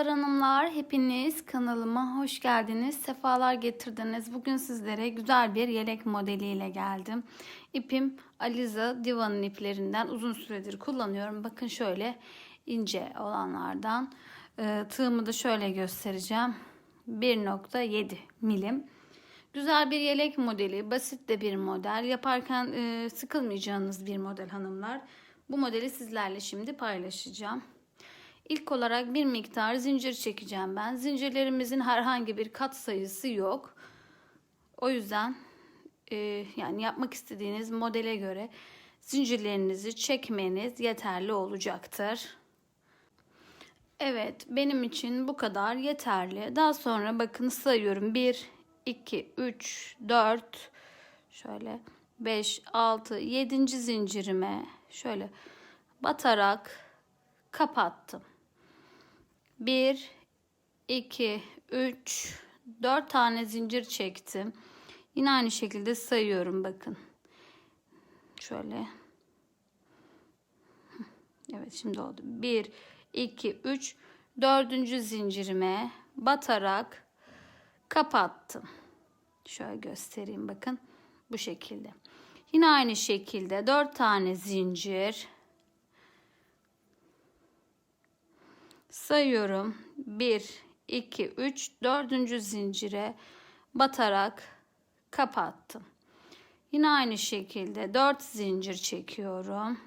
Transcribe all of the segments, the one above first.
Merhabalar hanımlar, hepiniz kanalıma hoş geldiniz, sefalar getirdiniz. Bugün sizlere güzel bir yelek modeliyle geldim. İpim Aliza Diva'nın iplerinden uzun süredir kullanıyorum. Bakın şöyle ince olanlardan. Ee, tığımı da şöyle göstereceğim. 1.7 milim. Güzel bir yelek modeli, basit de bir model. Yaparken e, sıkılmayacağınız bir model hanımlar. Bu modeli sizlerle şimdi paylaşacağım. İlk olarak bir miktar zincir çekeceğim ben. Zincirlerimizin herhangi bir kat sayısı yok. O yüzden e, yani yapmak istediğiniz modele göre zincirlerinizi çekmeniz yeterli olacaktır. Evet benim için bu kadar yeterli. Daha sonra bakın sayıyorum. 1, 2, 3, 4, şöyle 5, 6, 7. zincirime şöyle batarak kapattım. 1, 2, 3, 4 tane zincir çektim. Yine aynı şekilde sayıyorum bakın. Şöyle. Evet şimdi oldu. 1, 2, 3, 4. zincirime batarak kapattım. Şöyle göstereyim bakın. Bu şekilde. Yine aynı şekilde 4 tane zincir. Sayıyorum. 1, 2, 3, 4. zincire batarak kapattım. Yine aynı şekilde 4 zincir çekiyorum.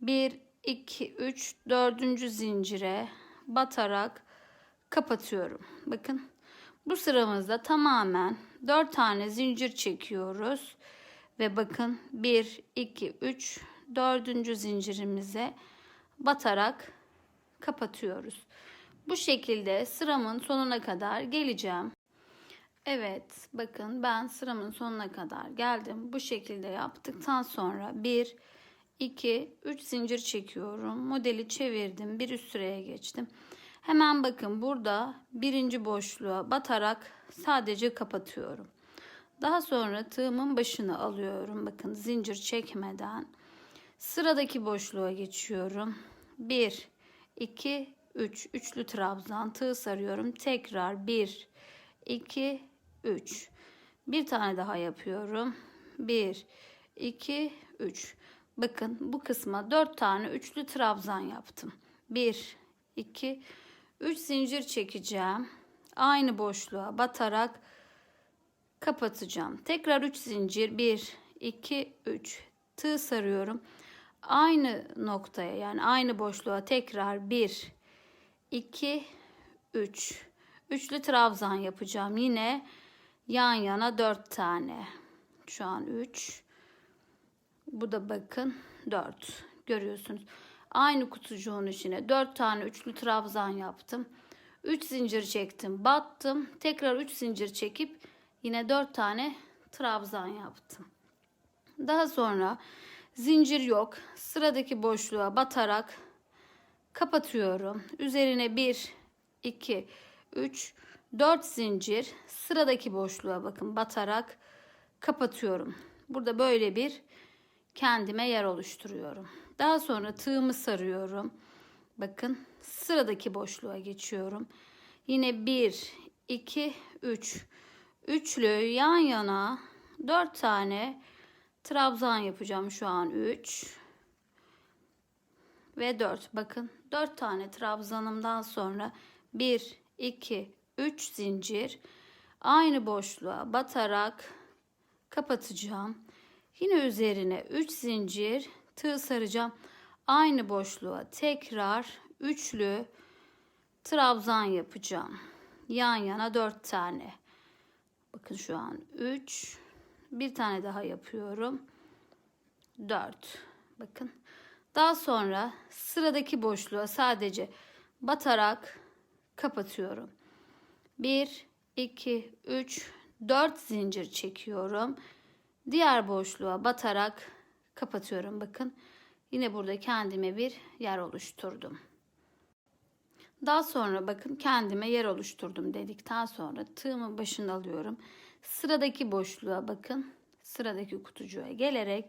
1, 2, 3, 4. zincire batarak kapatıyorum. Bakın bu sıramızda tamamen 4 tane zincir çekiyoruz. Ve bakın 1, 2, 3, 4. zincirimize batarak kapatıyoruz. Bu şekilde sıramın sonuna kadar geleceğim. Evet bakın ben sıramın sonuna kadar geldim. Bu şekilde yaptıktan sonra 1, 2, 3 zincir çekiyorum. Modeli çevirdim. Bir üst sıraya geçtim. Hemen bakın burada birinci boşluğa batarak sadece kapatıyorum. Daha sonra tığımın başını alıyorum. Bakın zincir çekmeden sıradaki boşluğa geçiyorum. 1 2 3 üçlü trabzan tığ sarıyorum. Tekrar 1 2 3 bir tane daha yapıyorum. 1 2 3 Bakın bu kısma 4 tane üçlü trabzan yaptım. 1 2 3 zincir çekeceğim. Aynı boşluğa batarak kapatacağım. Tekrar 3 zincir 1 2 3 tığ sarıyorum aynı noktaya yani aynı boşluğa tekrar 1 2 3 üçlü trabzan yapacağım. Yine yan yana 4 tane. Şu an 3 bu da bakın 4 görüyorsunuz. Aynı kutucuğun içine 4 tane üçlü trabzan yaptım. 3 zincir çektim battım. Tekrar 3 zincir çekip yine 4 tane trabzan yaptım. Daha sonra Zincir yok. Sıradaki boşluğa batarak kapatıyorum. Üzerine 1, 2, 3, 4 zincir. Sıradaki boşluğa bakın batarak kapatıyorum. Burada böyle bir kendime yer oluşturuyorum. Daha sonra tığımı sarıyorum. Bakın sıradaki boşluğa geçiyorum. Yine 1, 2, 3. Üçlü yan yana 4 tane Trabzan yapacağım şu an 3 ve 4. Bakın 4 tane trabzanımdan sonra 1 2 3 zincir aynı boşluğa batarak kapatacağım. Yine üzerine 3 zincir tığ saracağım. Aynı boşluğa tekrar üçlü trabzan yapacağım. Yan yana 4 tane. Bakın şu an 3 bir tane daha yapıyorum. 4. Bakın. Daha sonra sıradaki boşluğa sadece batarak kapatıyorum. 1 2 3 4 zincir çekiyorum. Diğer boşluğa batarak kapatıyorum. Bakın. Yine burada kendime bir yer oluşturdum. Daha sonra bakın kendime yer oluşturdum dedikten sonra tığımın başını alıyorum. Sıradaki boşluğa bakın. Sıradaki kutucuğa gelerek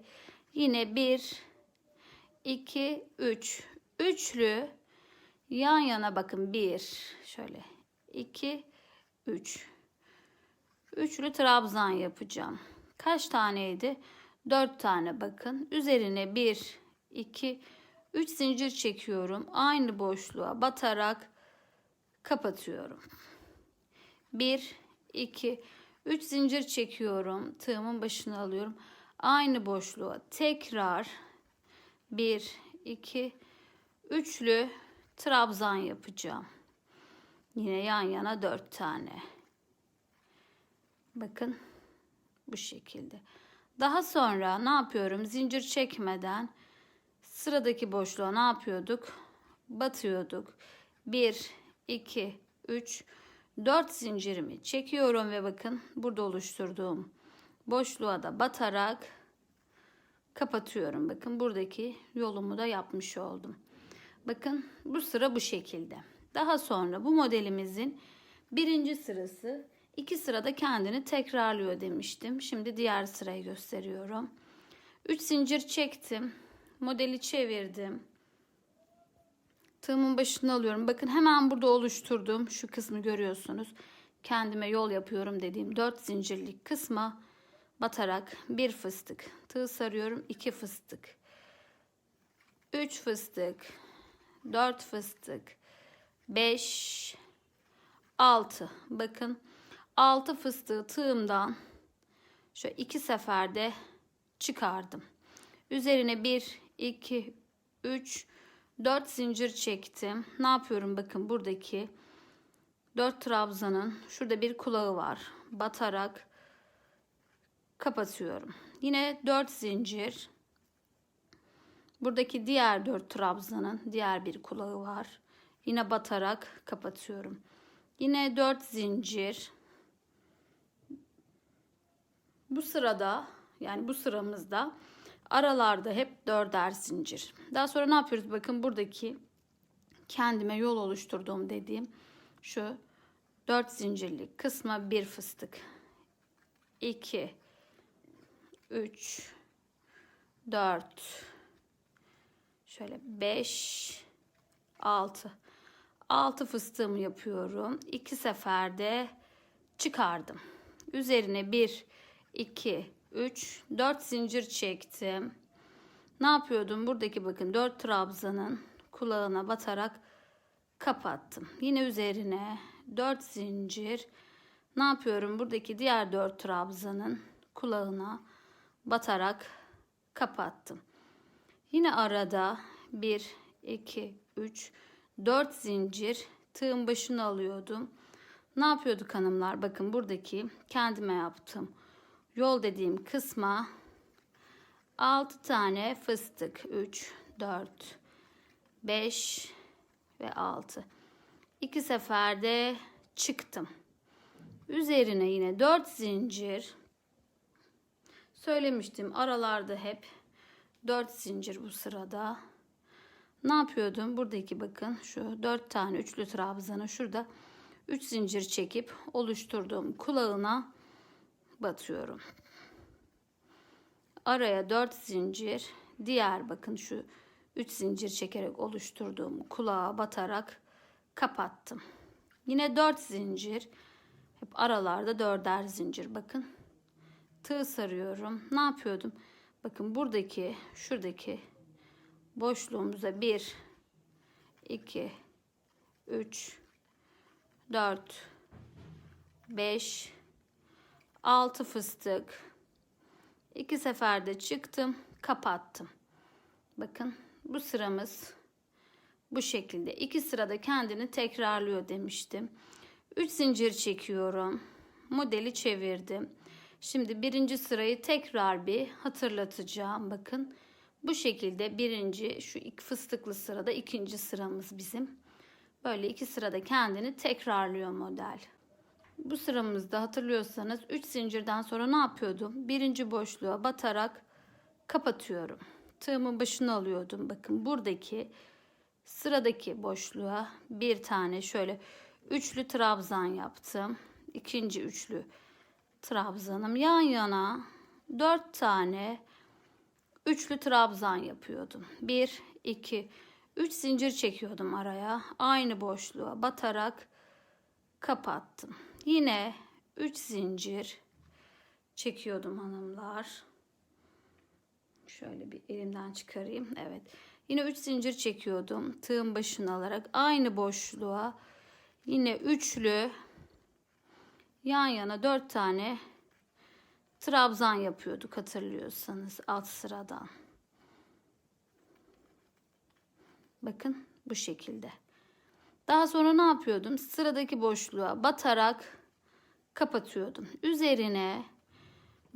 yine 1 2 3 üçlü Yan yana bakın 1 şöyle 2 3 Üçlü trabzan yapacağım. Kaç taneydi? 4 tane bakın. Üzerine 1 2 3 zincir çekiyorum. Aynı boşluğa batarak kapatıyorum. 1 2 3 zincir çekiyorum. Tığımın başına alıyorum. Aynı boşluğa tekrar 1 2 üçlü trabzan yapacağım. Yine yan yana 4 tane. Bakın bu şekilde. Daha sonra ne yapıyorum? Zincir çekmeden sıradaki boşluğa ne yapıyorduk? Batıyorduk. 1 2 3 4 zincirimi çekiyorum ve bakın burada oluşturduğum boşluğa da batarak kapatıyorum. Bakın buradaki yolumu da yapmış oldum. Bakın bu sıra bu şekilde. Daha sonra bu modelimizin birinci sırası iki sırada kendini tekrarlıyor demiştim. Şimdi diğer sırayı gösteriyorum. 3 zincir çektim. Modeli çevirdim. Tığımın başına alıyorum. Bakın hemen burada oluşturduğum şu kısmı görüyorsunuz. Kendime yol yapıyorum dediğim 4 zincirlik kısma batarak bir fıstık tığ sarıyorum. 2 fıstık. 3 fıstık. 4 fıstık. 5 6 bakın 6 fıstığı tığımdan şu iki seferde çıkardım. Üzerine 1 2 3 4 zincir çektim. Ne yapıyorum bakın buradaki 4 trabzanın şurada bir kulağı var. Batarak kapatıyorum. Yine 4 zincir. Buradaki diğer 4 trabzanın diğer bir kulağı var. Yine batarak kapatıyorum. Yine 4 zincir. Bu sırada yani bu sıramızda aralarda hep dörder zincir. Daha sonra ne yapıyoruz? Bakın buradaki kendime yol oluşturduğum dediğim şu 4 zincirlik kısma bir fıstık. 2 3 4 şöyle 5 6 6 fıstığımı yapıyorum. 2 seferde çıkardım. Üzerine 1 2 3 4 zincir çektim. Ne yapıyordum? Buradaki bakın 4 trabzanın kulağına batarak kapattım. Yine üzerine 4 zincir ne yapıyorum? Buradaki diğer 4 trabzanın kulağına batarak kapattım. Yine arada 1 2 3 4 zincir tığın başını alıyordum. Ne yapıyorduk hanımlar? Bakın buradaki kendime yaptım. Yol dediğim kısma 6 tane fıstık 3 4 5 ve 6 iki seferde çıktım. Üzerine yine 4 zincir söylemiştim. Aralarda hep 4 zincir bu sırada. Ne yapıyordum? Buradaki bakın şu 4 tane üçlü trabzanı şurada 3 zincir çekip oluşturduğum kulağına batıyorum araya 4 zincir diğer bakın şu 3 zincir çekerek oluşturduğum kulağa batarak kapattım. Yine 4 zincir hep aralarda dörder zincir bakın. Tığ sarıyorum. Ne yapıyordum? Bakın buradaki şuradaki boşluğumuza 1 2 3 4 5 6 fıstık. İki seferde çıktım kapattım. Bakın bu sıramız bu şekilde. İki sırada kendini tekrarlıyor demiştim. 3 zincir çekiyorum. Modeli çevirdim. Şimdi birinci sırayı tekrar bir hatırlatacağım. Bakın bu şekilde birinci şu iki fıstıklı sırada ikinci sıramız bizim. Böyle iki sırada kendini tekrarlıyor model bu sıramızda hatırlıyorsanız 3 zincirden sonra ne yapıyordum? Birinci boşluğa batarak kapatıyorum. Tığımın başına alıyordum. Bakın buradaki sıradaki boşluğa bir tane şöyle üçlü trabzan yaptım. İkinci üçlü trabzanım yan yana dört tane üçlü trabzan yapıyordum. Bir, iki, 3 zincir çekiyordum araya. Aynı boşluğa batarak kapattım. Yine 3 zincir çekiyordum hanımlar. Şöyle bir elimden çıkarayım. Evet. Yine 3 zincir çekiyordum. Tığın başını alarak aynı boşluğa yine üçlü yan yana 4 tane trabzan yapıyorduk hatırlıyorsanız alt sıradan. Bakın bu şekilde. Daha sonra ne yapıyordum? Sıradaki boşluğa batarak kapatıyordum. Üzerine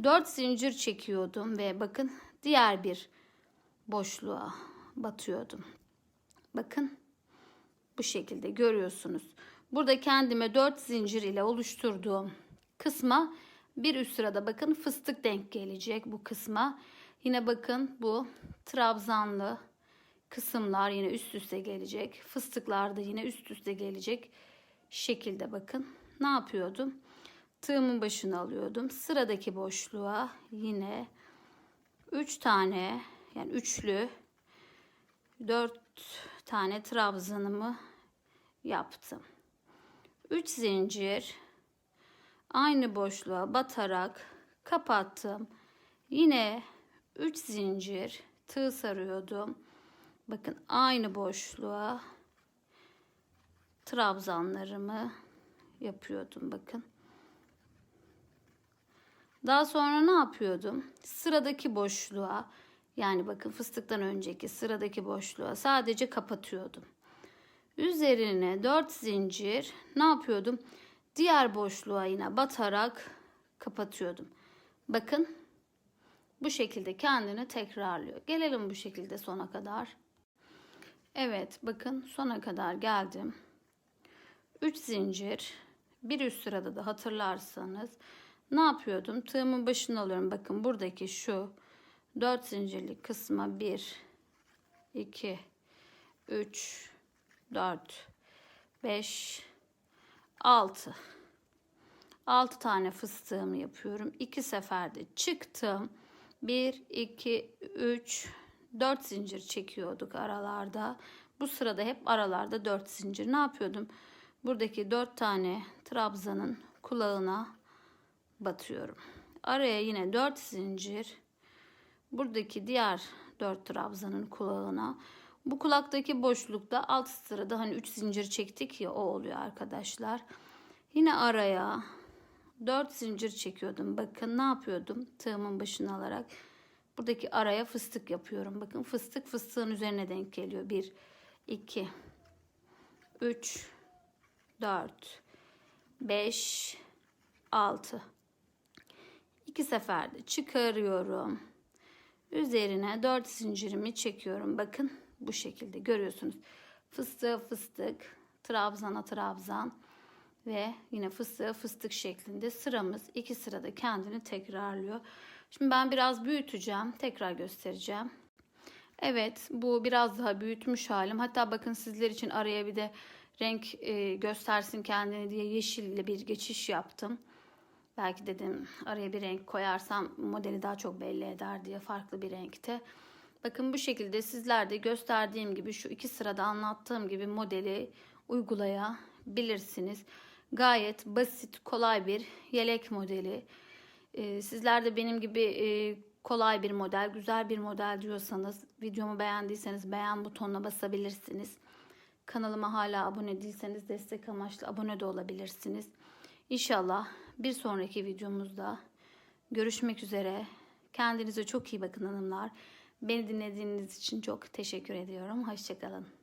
4 zincir çekiyordum ve bakın diğer bir boşluğa batıyordum. Bakın bu şekilde görüyorsunuz. Burada kendime 4 zincir ile oluşturduğum kısma bir üst sırada bakın fıstık denk gelecek bu kısma. Yine bakın bu trabzanlı kısımlar yine üst üste gelecek. Fıstıklar da yine üst üste gelecek şekilde bakın. Ne yapıyordum? Tığımın başını alıyordum. Sıradaki boşluğa yine 3 tane yani üçlü 4 tane trabzanımı yaptım. 3 zincir aynı boşluğa batarak kapattım. Yine 3 zincir tığ sarıyordum. Bakın aynı boşluğa trabzanlarımı yapıyordum bakın. Daha sonra ne yapıyordum? Sıradaki boşluğa yani bakın fıstıktan önceki sıradaki boşluğa sadece kapatıyordum. Üzerine 4 zincir ne yapıyordum? Diğer boşluğa yine batarak kapatıyordum. Bakın bu şekilde kendini tekrarlıyor. Gelelim bu şekilde sona kadar. Evet bakın sona kadar geldim. 3 zincir bir üst sırada da hatırlarsanız ne yapıyordum? Tığımın başını alıyorum. Bakın buradaki şu 4 zincirlik kısma 1 2 3 4 5 6 6 tane fıstığımı yapıyorum. 2 seferde çıktım. 1 2 3 4 zincir çekiyorduk aralarda. Bu sırada hep aralarda 4 zincir. Ne yapıyordum? Buradaki 4 tane trabzanın kulağına batıyorum. Araya yine 4 zincir. Buradaki diğer 4 trabzanın kulağına. Bu kulaktaki boşlukta alt sırada hani 3 zincir çektik ya o oluyor arkadaşlar. Yine araya 4 zincir çekiyordum. Bakın ne yapıyordum? Tığımın başını alarak buradaki araya fıstık yapıyorum. Bakın fıstık fıstığın üzerine denk geliyor. 1 2 3 4 5 6 2 seferde çıkarıyorum. Üzerine 4 zincirimi çekiyorum. Bakın bu şekilde görüyorsunuz. Fıstığı fıstık, trabzana trabzan ve yine fıstığı fıstık şeklinde sıramız iki sırada kendini tekrarlıyor. Şimdi ben biraz büyüteceğim. Tekrar göstereceğim. Evet bu biraz daha büyütmüş halim. Hatta bakın sizler için araya bir de renk e, göstersin kendini diye yeşille bir geçiş yaptım. Belki dedim araya bir renk koyarsam modeli daha çok belli eder diye farklı bir renkte. Bakın bu şekilde sizler de gösterdiğim gibi şu iki sırada anlattığım gibi modeli uygulayabilirsiniz. Gayet basit, kolay bir yelek modeli. Ee, sizler de benim gibi e, kolay bir model, güzel bir model diyorsanız, videomu beğendiyseniz beğen butonuna basabilirsiniz. Kanalıma hala abone değilseniz destek amaçlı abone de olabilirsiniz. İnşallah bir sonraki videomuzda görüşmek üzere. Kendinize çok iyi bakın hanımlar. Beni dinlediğiniz için çok teşekkür ediyorum. Hoşçakalın.